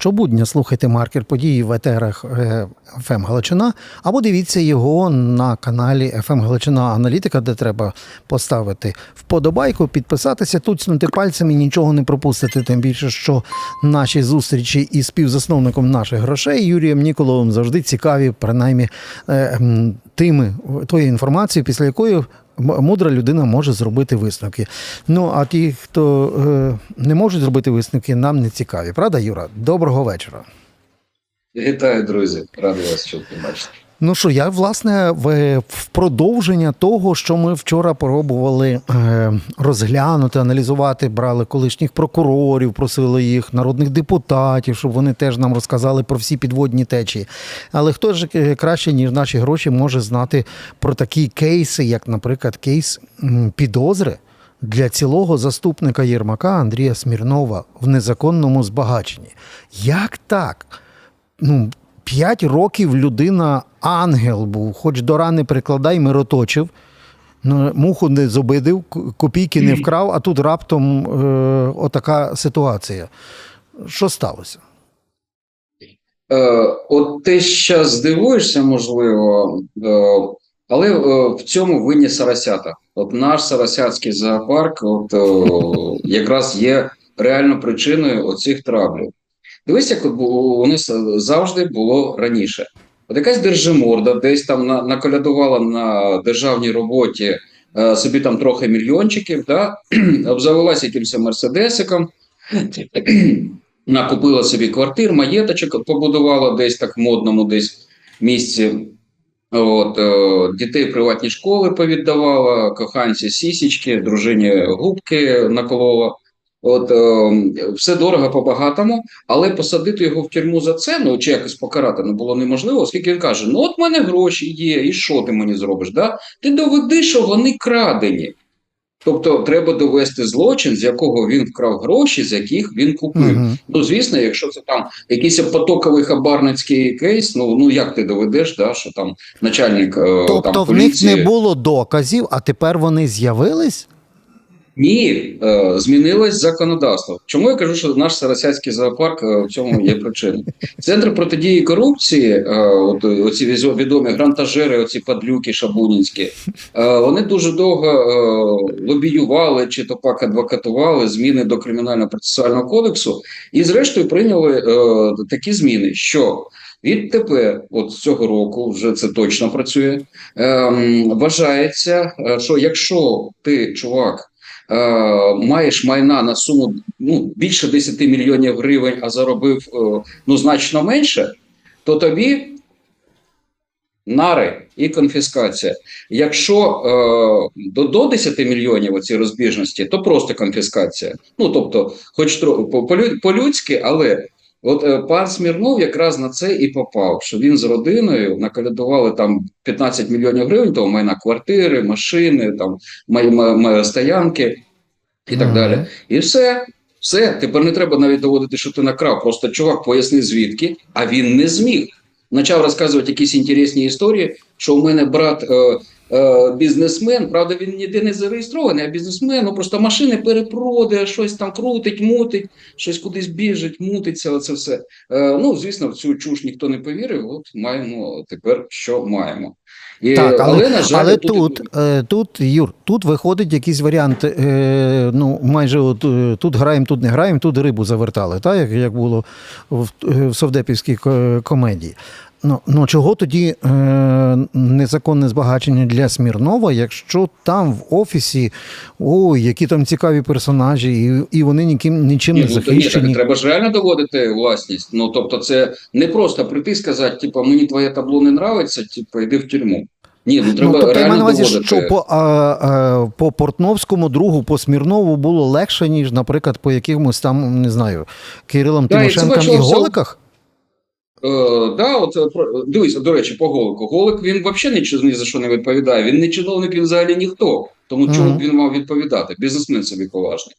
Щобудня слухайте маркер події в етерах е, ФМ Галичина або дивіться його на каналі ФМ Галичина Аналітика, де треба поставити вподобайку, підписатися, туцнути пальцем і нічого не пропустити. Тим більше, що наші зустрічі із співзасновником наших грошей Юрієм Ніколовим завжди цікаві, принаймні е, тими тою інформацією, після якої мудра людина може зробити висновки. Ну а ті, хто е, не можуть зробити висновки, нам не цікаві. Правда, Юра? Доброго вечора. Вітаю, друзі! Радий вас чути бачити. Ну що, я власне в, продовження того, що ми вчора пробували е, розглянути, аналізувати, брали колишніх прокурорів, просили їх, народних депутатів, щоб вони теж нам розказали про всі підводні течії. Але хто ж е, краще, ніж наші гроші, може знати про такі кейси, як, наприклад, кейс підозри для цілого заступника Єрмака Андрія Смірнова в незаконному збагаченні. Як так? ну, 5 років людина ангел був, хоч до рани прикладай, мироточив. Ну, муху не зобидив, копійки не вкрав, а тут раптом е, отака ситуація. Що сталося? Е, от ти ще здивуєшся, можливо, е, але е, в цьому винні сарасята. От наш сарасятський зоопарк от, е, якраз є реально причиною оцих траблів. Дивись, як вони завжди було раніше. От якась держиморда десь там на, наколядувала на державній роботі е, собі там трохи мільйончиків, да? обзавелася якимось мерседесиком, накупила собі квартир, маєточок побудувала десь так в модному десь місці. От, е, дітей приватні школи повіддавала, коханці сісічки, дружині губки наколола. От, е, все дорого по-багатому, але посадити його в тюрму за це, ну чи якось покарати ну, було неможливо, оскільки він каже: ну от в мене гроші є, і що ти мені зробиш? Да? Ти доведи, що вони крадені. Тобто треба довести злочин, з якого він вкрав гроші, з яких він купив. Мгм. Ну, звісно, якщо це там якийсь потоковий хабарницький кейс, ну ну як ти доведеш, да, що там начальник е, Тобто там, в них не було доказів, а тепер вони з'явились? Ні, е, змінилось законодавство. Чому я кажу, що наш Сарасяцький зоопарк е, в цьому є причиною? Центр протидії корупції, е, от оці відомі грантажери, оці падлюки шабунінські, вони дуже довго лобіювали чи то пак адвокатували зміни до кримінального процесуального кодексу, і зрештою прийняли такі зміни, що Відтепер, от цього року, вже це точно працює. Ем, вважається, що якщо ти, чувак, маєш майна на суму ну, більше 10 мільйонів гривень, а заробив е, ну, значно менше, то тобі нари і конфіскація. Якщо е, до, до 10 мільйонів оці розбіжності, то просто конфіскація. Ну тобто, хоч по-людськи, але. От е, пан Смірнов якраз на це і попав, що він з родиною наколядували там 15 мільйонів гривень, того майна квартири, машини, там май, май, май, стоянки і так Мгм. далі. І все. Все, тепер не треба навіть доводити, що ти накрав. Просто чувак поясни звідки, а він не зміг. Почав розказувати якісь інтересні історії, що у мене брат е, е, бізнесмен, правда, він ніде не зареєстрований, а бізнесмен, ну просто машини перепродає, щось там крутить, мутить, щось кудись біжить, мутиться. Оце все. Е, ну, звісно, в цю чуш ніхто не повірив. От маємо тепер, що маємо. І, Так, але, на жаль, але тут- тут, е, тут, Юр, тут виходить якийсь варіант. Е, ну, майже от, е, тут граємо, тут не граємо, тут рибу завертали, так, як, як було в, в совдепівській комедії. Ну, ну чого тоді е, незаконне збагачення для Смірнова, якщо там в офісі ой, які там цікаві персонажі, і, і вони ніким нічим Ні, не ну, то ні, так, треба ж реально доводити власність. Ну тобто, це не просто прийти і сказати, типу, мені твоє табло не нравиться, типу, йди в тюрму. Ні, ну треба ну, тобто я маю реально на увазі, що по, а, а, по Портновському другу, по Смірнову було легше, ніж, наприклад, по якимось там, не знаю, Кирилам Да, Тимошенкам і Голиках? Е, да, от, е, дивись, до речі, по Голику. Голик він взагалі ні за що не відповідає. Він не чиновник, він взагалі ніхто. Тому чому б він мав відповідати? Бізнесмен собі поважний.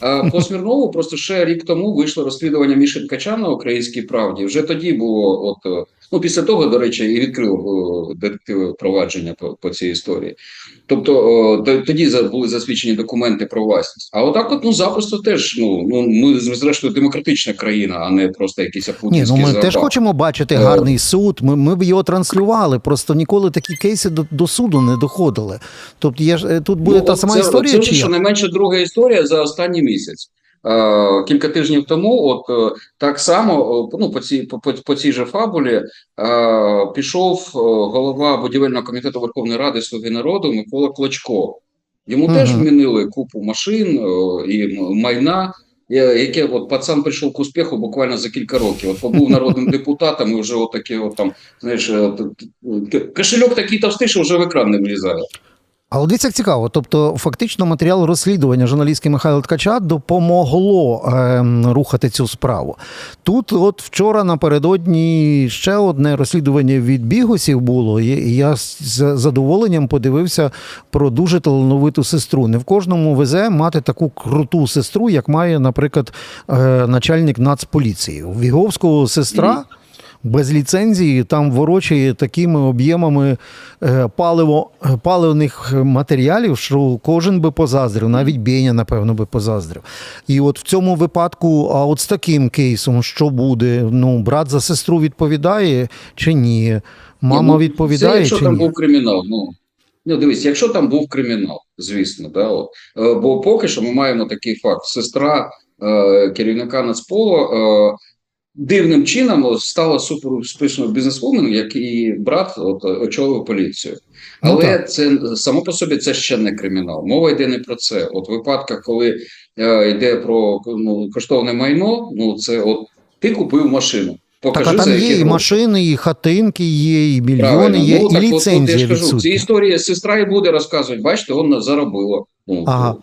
А по Смірнову просто ще рік тому вийшло розслідування Міші Ткача на українській правді. Вже тоді було, от е, ну після того, до речі, і відкрив е, детективи провадження по, по цій історії. Тобто е, тоді були засвідчені документи про власність. А отак, от ну запросто теж. Ну ну ми зрештою демократична країна, а не просто якийсь Ні, ну ми зоопарк. теж хочемо бачити Е. гарний суд. Ми, ми б його транслювали. Просто ніколи такі кейси до, до суду не доходили. Тобто є ж тут буде Ну, та сама це, історія, Це чи як? щонайменше друга історія за останній місяць. Е, кілька тижнів тому, от е, так само, е, ну по цій по, по, по цій же фабулі е, пішов голова будівельного комітету Верховної Ради Слуги народу Микола Клочко. Йому Мгм. теж вмінили купу машин е, і майна. Яке от пацан прийшов к успіху буквально за кілька років. От побув народним депутатом, і вже от такі от там, знаєш, кошельок такий товстий, що вже в екран не влізає. Але дивіться, як цікаво. Тобто, фактично, матеріал розслідування журналістки Михайла Ткача допомогло ем, рухати цю справу. Тут, от вчора напередодні ще одне розслідування від бігусів було, і я з задоволенням подивився про дуже талановиту сестру. Не в кожному везе мати таку круту сестру, як має, наприклад, е, начальник Нацполіції. Віговського сестра. Мгм. Без ліцензії там ворочає такими об'ємами е, паливо, е, паливних матеріалів, що кожен би позаздрив, навіть Беня, напевно, би позаздрив. І от в цьому випадку, а от з таким кейсом, що буде? Ну, брат за сестру відповідає чи ні? Мама ну, відповідає це, якщо чи там ні? був кримінал. Ну, ну дивись, якщо там був кримінал, звісно, да, от. Е, бо поки що ми маємо такий факт: сестра е, керівника Нацполу е, дивним чином стала супер успішною бізнесвуменом, як і брат от, очолив поліцію. Ну, Але так. це само по собі це ще не кримінал. Мова йде не про це. От в випадках, коли е, йде про ну, коштовне майно, ну це от ти купив машину. Так, Покажи а там за є і машини, і хатинки є, і мільйони Правильно. є, ну, і так, от, от, я ж кажу, відсутня. історії сестра і буде розказувати, бачите, вона заробила. Ну, Ага.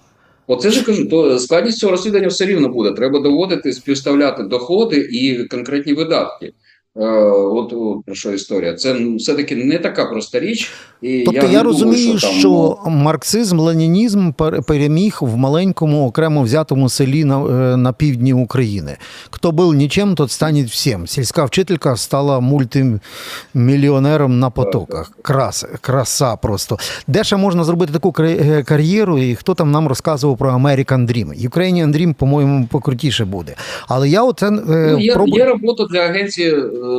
Оце ж кажу, то складність цього розслідування все рівно буде. Треба доводити, співставляти доходи і конкретні видатки. Е, от, от про що історія. Це ну, все-таки не така проста річ. І Тобто я, я, розумію, думаю, що, що, там, марксизм, ленінізм пер- переміг в маленькому окремо взятому селі на, е, на півдні України. Хто був нічим, тот стане всім. Сільська вчителька стала мультимільйонером на потоках. Краса, краса просто. Де ще можна зробити таку е, кар'єру, і хто там нам розказував про American Dream? Ukrainian Dream, по-моєму, покрутіше буде. Але я оце Ну, є, пробую. є робота для агенції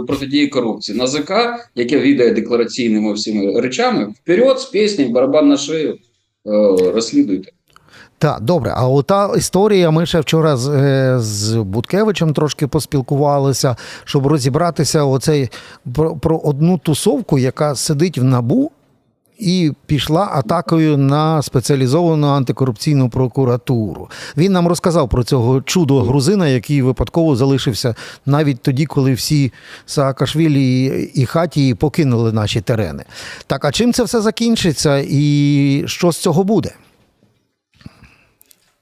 протидії корупції. НАЗК, яке відає деклараційними всіми речами, вперед з пісні барабан на шию, е, розслідуйте. Так, добре. А ота історія, ми ще вчора з, е, з Буткевичем трошки поспілкувалися, щоб розібратися оцей, про, про одну тусовку, яка сидить в набу. І пішла атакою на спеціалізовану антикорупційну прокуратуру. Він нам розказав про цього чудо грузина, який випадково залишився навіть тоді, коли всі Саакашвілі і- Хатії покинули наші терени. Так, а чим це все закінчиться, і що з цього буде?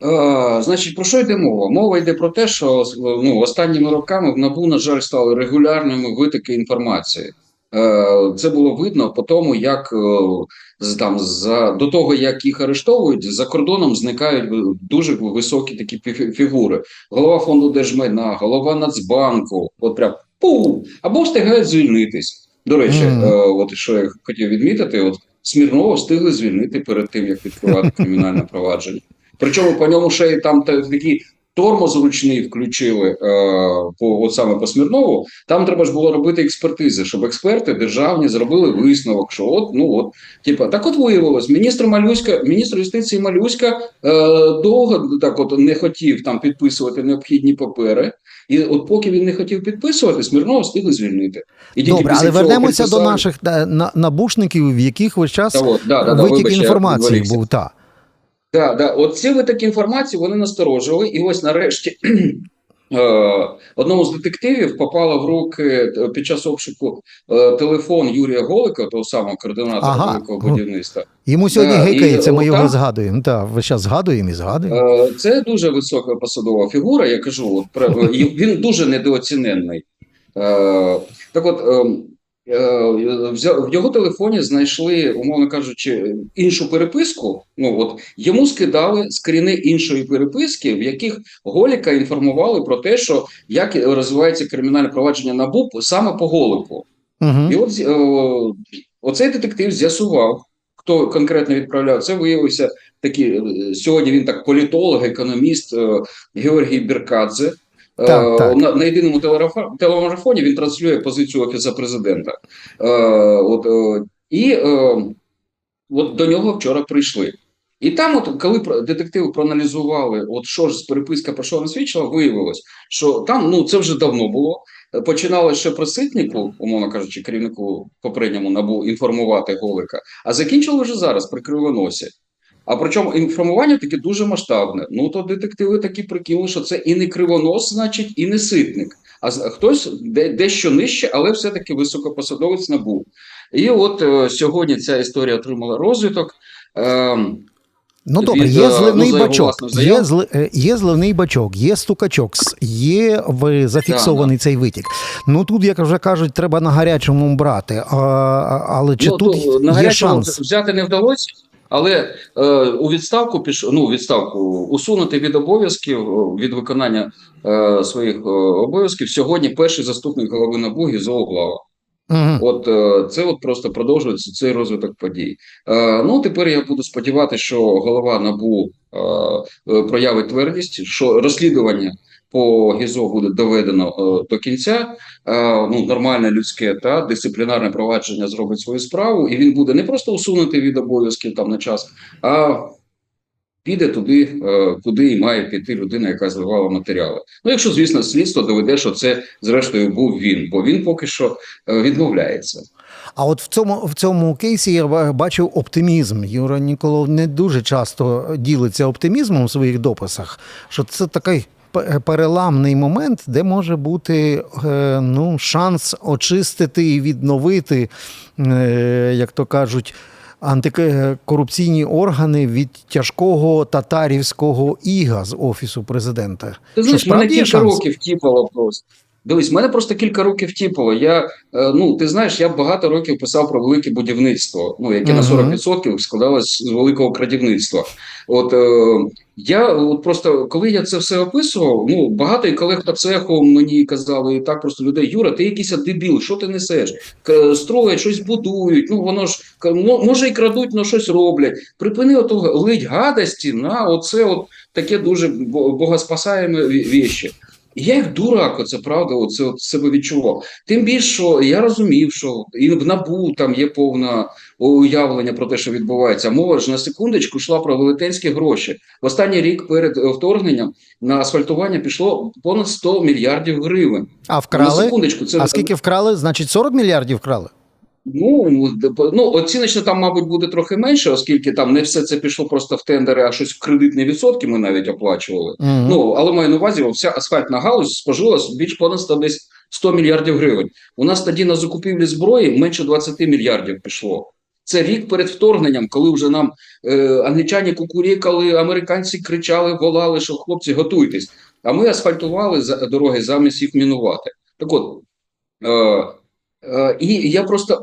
Е, значить, про що йде мова? Мова йде про те, що ну, останніми роками в НАБУ, на жаль, стали регулярними витоки інформації. Е, Це було видно по тому, як е, там за до того, як їх арештовують, за кордоном зникають дуже високі такі фігури. Голова фонду держмайна, голова Нацбанку, от прям пу, або встигають звільнитись. До речі, Мгм. е, от що я хотів відмітити, от Смірнова встигли звільнити перед тим, як відкривати кримінальне провадження. Причому по ньому ще й там та- такий тормоз ручний включили е, по от саме по Смірнову. Там треба ж було робити експертизи, щоб експерти державні зробили висновок, що от ну от типа так от виявилось, міністр Малюська, міністр юстиції Малюська е, довго так от не хотів там підписувати необхідні папери. І от поки він не хотів підписувати, Смірнова встигли звільнити. І Добре, але вернемося до наших на, набушників, в яких весь час Та от, да, да, да, витік вибач, я інформації був. Та. Да, да. От ці витоки інформації вони насторожили, і ось нарешті е, одному з детективів попало в руки е, під час обшуку е, телефон Юрія Голика, того самого координатора Ага. великого будівництва. Йому сьогодні Да, гикається, ми його згадуємо. Та, весь час згадуємо і згадуємо. Це дуже висока посадова фігура. Я кажу, він дуже недооціненний. Е, Так, от ем, в його телефоні знайшли, умовно кажучи, іншу переписку. Ну от йому скидали скріни іншої переписки, в яких Голіка інформували про те, що як розвивається кримінальне провадження НАБУ саме по Голику. Угу. І от о, оцей детектив з'ясував, хто конкретно відправляв. Це виявився такий е, сьогодні. Він так політолог, економіст е, Георгій Біркадзе. Е, Так, так. На, на єдиному телемарафоні він транслює позицію офісу президента. Е, от, е, і е, от до нього вчора прийшли. І там, от коли детективи проаналізували, от що ж з переписка про що вона свідчила, виявилось, що там ну це вже давно було. Починали ще про ситнику, умовно кажучи, керівнику попередньому набу інформувати Голика, а закінчили вже зараз при кривоносі. А причому інформування таке дуже масштабне. Ну то детективи такі прикинули, що це і не кривонос, значить, і не ситник. А хтось де, дещо нижче, але все-таки високопосадовець набув. І от е, сьогодні ця історія отримала розвиток. Ем, Ну добре, від, є е, зливний ну, бачок, є, зли, е, є зливний бачок, є стукачок, є в, зафіксований цей витік. Ну тут, як вже кажуть, треба на гарячому брати. А, але чи ну, тут то, на гарячому шанс? взяти не вдалося, але е, у відставку пішов, ну, відставку усунути від обов'язків від виконання е, своїх е, обов'язків сьогодні перший заступник голови НАБУ Гізоглава. Угу. От е, це от просто продовжується цей розвиток подій. Е, Ну тепер я буду сподіватися, що голова набу е, е, проявить твердість, що розслідування по ГІЗО буде доведено е, до кінця. Е, Ну нормальне людське та дисциплінарне провадження зробить свою справу, і він буде не просто усунутий від обов'язків там на час, а піде туди, е, куди і має піти людина, яка зливала матеріали. Ну, якщо, звісно, слідство доведе, що це зрештою був він, бо він поки що е, відмовляється. А от в цьому в цьому кейсі я бачив оптимізм. Юра Ніколов не дуже часто ділиться оптимізмом в своїх дописах. Що це такий переламний момент, де може бути е, ну, шанс очистити і відновити, е, як то кажуть. Антикорупційні органи від тяжкого татарівського іга з офісу президента. Ти знаєш, мене кілька шанс? років тіпало просто. Дивись, мене просто кілька років тіпало. Я, е, ну, ти знаєш, я багато років писав про велике будівництво, ну, яке на Мгм. 40% складалось з великого крадівництва. От е, я от просто, коли я це все описував, ну, багато і колег по цеху мені казали, і так просто людей, Юра, ти якийсь дебіл, що ти несеш? Строять, щось будують, ну, воно ж, може і крадуть, але щось роблять. Припини ото лить гадості на оце от таке дуже бо- богоспасаєме віщі. І я як дурак, оце правда, оце от себе відчував. Тим більше, що я розумів, що і в НАБУ там є повне уявлення про те, що відбувається. Мова ж на секундочку йшла про велетенські гроші. В останній рік перед е, вторгненням на асфальтування пішло понад 100 мільярдів гривень. А На секундочку, це А скільки вкрали? Значить, 40 мільярдів вкрали. Ну, ну, оціночно там, мабуть, буде трохи менше, оскільки там не все це пішло просто в тендери, а щось в кредитні відсотки ми навіть оплачували. Мгм. Ну, але маю на увазі, вся асфальтна галузь спожила більш понад 100, десь 100 мільярдів гривень. У нас тоді на закупівлі зброї менше 20 мільярдів пішло. Це рік перед вторгненням, коли вже нам е, англічані кукурікали, американці кричали, волали, що хлопці готуйтесь. А ми асфальтували дороги замість їх мінувати. Так от. Е, І я просто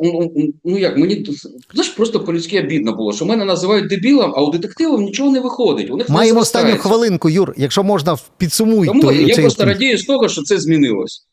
ну, як мені знаєш, просто по-людськи обідно було, що мене називають дебілом, а у детективів нічого не виходить. У них Маємо останню хвилинку, Юр. Якщо можна, підсумуй Тому той- я цей просто радію з того, що це змінилось.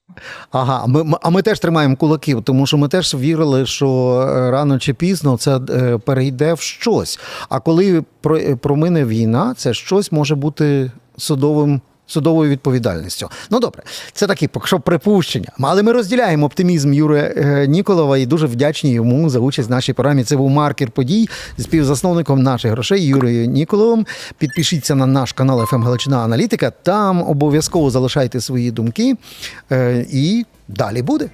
Ага, ми, а ми теж тримаємо кулаки, тому що ми теж вірили, що е, рано чи пізно це е, перейде в щось. А коли про- е, промине війна, це щось може бути судовим. Судовою відповідальністю. Ну добре, це такі поки що припущення. Але ми розділяємо оптимізм Юри е, Ніколова і дуже вдячні йому за участь в нашій програмі. Це був маркер подій з співзасновником наших грошей Юрією Ніколовим. Підпишіться на наш канал «ФМ Галичина Аналітика. Там обов'язково залишайте свої думки. Е, І далі буде.